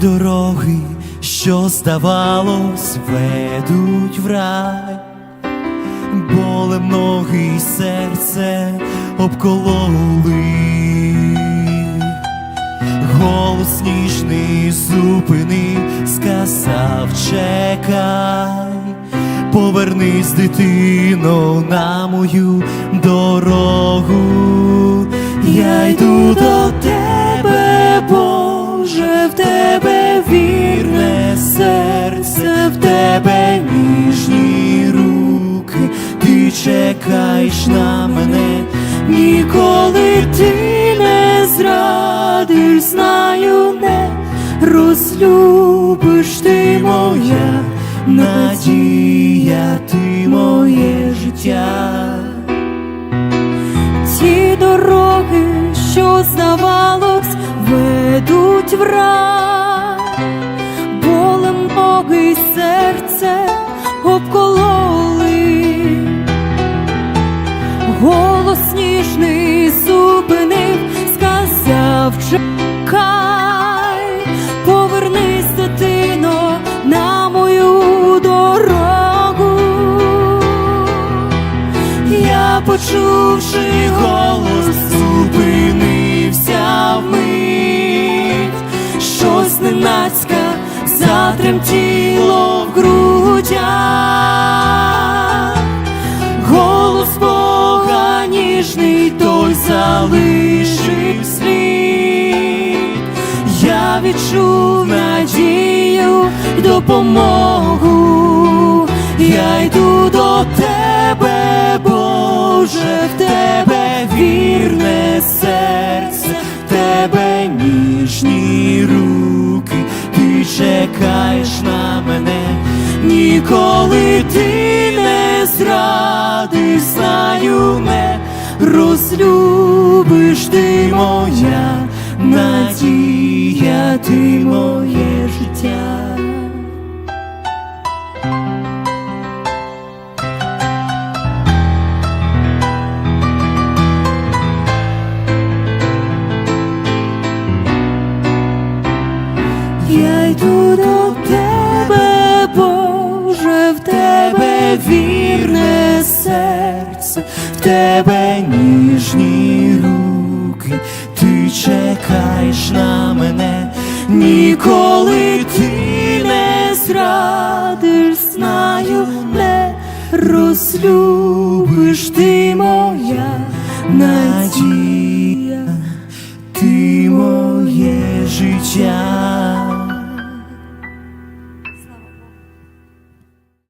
дороги, що здавалось, ведуть в рай, болем ноги й серце обкололи. Голос ніжний зупини, сказав, чекай, повернись, дитино, на мою дорогу. Я йду до тебе ніжні руки, ти чекаєш на мене, ніколи ти не зрадиш, знаю, не розлюбиш ти моя. Надія, ти моє життя. Ті дороги, що здавалось, ведуть в рай, серце обкололи, голос ніжний зупинив, сказав, чекай, повернись, дитино, на мою дорогу. Я, почувши голос, зупинився вмить, щось ненацька затремтіло. в грудях. Голос Бога ніжний, той залишив слід. Я відчув надію допомогу. Я йду до тебе, Боже, в тебе вірне зрадиш, знаю, не розлюбиш ти моя серце, в тебе ніжні руки, ти чекаєш на мене, ніколи ти не зрадиш, знаю, не розлюбиш ти моя надія, ти моє життя.